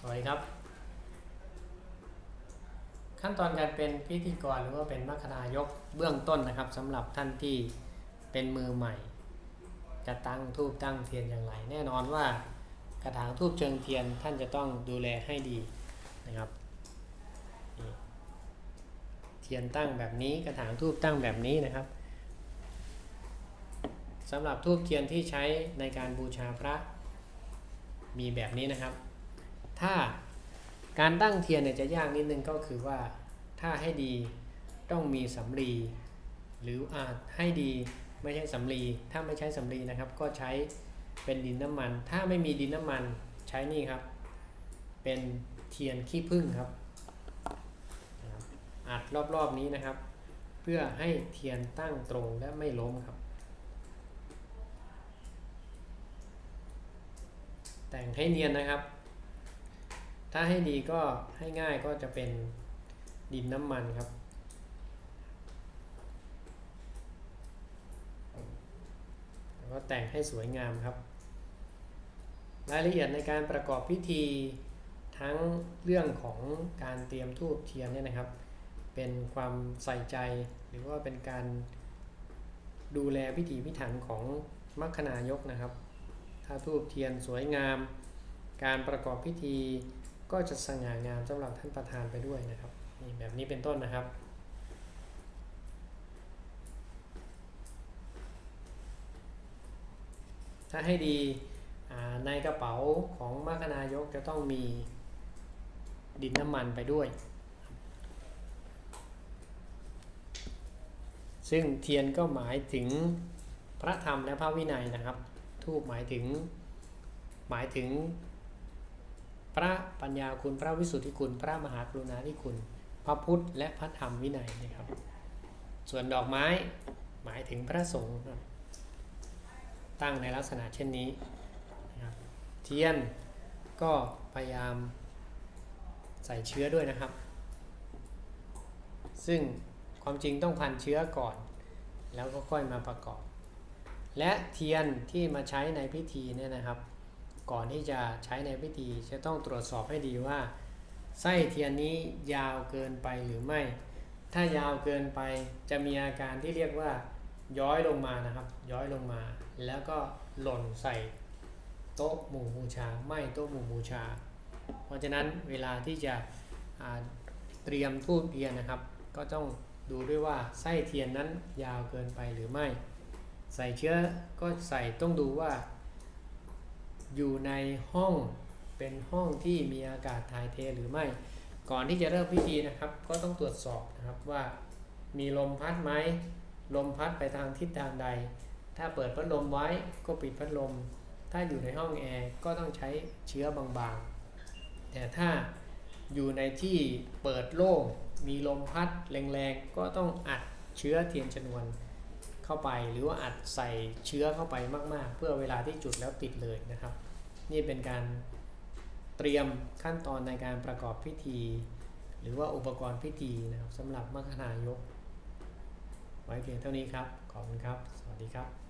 สวัสดีครับ ขั้นตอนการเป็นพิธีกรหรือว่าเป็นมัคคณายกเบื้องต้นนะครับสำหรับท่านที่เป็นมือใหม่ จะตั้งทูบตั้งเทียนอย่างไร แน่นอนว่ากระถางทูบเชิงเทียนท่านจะต้องดูแลให้ดีนะครับเทียนตั้งแบบนี้กระถางทูบตั้งแบบนี้นะครับสำหรับทูบเทียนที่ใช้ในการบูชาพระมีแบบนี้นะครับ ถ้าการตั้งเทียนเนี่ยจะยากนิดนึงก็คือว่าถ้าให้ดีต้องมีสำลีหรืออาจให้ดีไม่ใช่สำลีถ้าไม่ใช้สำลีนะครับ ก็ใช้เป็นดินน้ำมัน ถ้าไม่มีดินน้ำมันใช้นี่ครับ เป็นเทียนขี้ผึ้งครับนะครับอัดรอบๆนี้นะครับ เพื่อให้เทียนตั้งตรงและไม่ล้มครับ แต่งให้เนียนนะครับ ถ้าให้ดีก็ให้ง่ายก็จะเป็นดินน้ำมันครับ แล้วก็แต่งให้สวยงามครับ รายละเอียดในการประกอบพิธีทั้งเรื่องของการเตรียมทูบเทียนเนี่ยนะครับ เป็นความใส่ใจหรือว่าเป็นการดูแลพิธีพิถันของมัคคนายกนะครับ ถ้าทูบเทียนสวยงาม การประกอบพิธี ก็จะสง่างามสำหรับท่านประธานไปด้วยนะครับนี่แบบนี้เป็นต้นนะครับ ถ้าให้ดีในกระเป๋าของมรคนายกจะต้องมีดินน้ำมันไปด้วย ซึ่งเทียนก็หมายถึงพระธรรมและพระวินัยนะครับ ทูบหมายถึงหมายถึง พระปัญญาคุณพระวิสุทธิคุณ พระมหากรุณาธิคุณ พระพุทธและพระธรรมวินัยนะครับ ส่วนดอกไม้หมายถึงพระสงฆ์ตั้งในลักษณะเช่นนี้นะครับเทียนก็พยายามใส่เชื้อด้วยนะครับ ซึ่งความจริงต้องพันเชื้อก่อน แล้วก็ค่อยมาประกอบ และเทียนที่มาใช้ในพิธีเนี่ยนะครับ ก่อนที่จะใช้ในพิธีจะต้องตรวจสอบให้ดีว่า ไส้เทียนนี้ยาวเกินไปหรือไม่ ถ้ายาวเกินไปจะมีอาการที่เรียกว่าย้อยลงมานะครับ ย้อยลงมา แล้วก็หล่นใส่โต๊ะหมู่บูชาไหม่โต๊ะหมู่บูชา เพราะฉะนั้นเวลาที่จะเตรียมทูบเทียนนะครับ ก็ต้องดูด้วยว่าไส้เทียนนั้นยาวเกินไปหรือไม่ ใส่เชื้อก็ใส่ต้องดูว่า อยู่ในห้องเป็นห้องที่มีอากาศถ่ายเทหรือไม่ ก่อนที่จะเริ่มพิธีนะครับ ก็ต้องตรวจสอบนะครับว่า มีลมพัดไหมลมพัดไปทางทิศทางใด ถ้าเปิดพัดลมไว้ก็ปิดพัดลม ถ้าอยู่ในห้องแอร์ก็ต้องใช้เชื้อบางๆ แต่ถ้าอยู่ในที่เปิดโล่งมีลมพัดแรงๆก็ต้องอัดเชื้อเทียนชนวน เข้าไป หรือว่าอัดใส่เชื้อเข้าไปมาก ๆ เพื่อเวลาที่จุดแล้วติดเลยนะครับ นี่เป็นการเตรียมขั้นตอนในการประกอบพิธี หรือว่าอุปกรณ์พิธีนะครับสำหรับมรคนายก ไว้เพียงเท่านี้ครับ ขอบคุณครับ สวัสดีครับ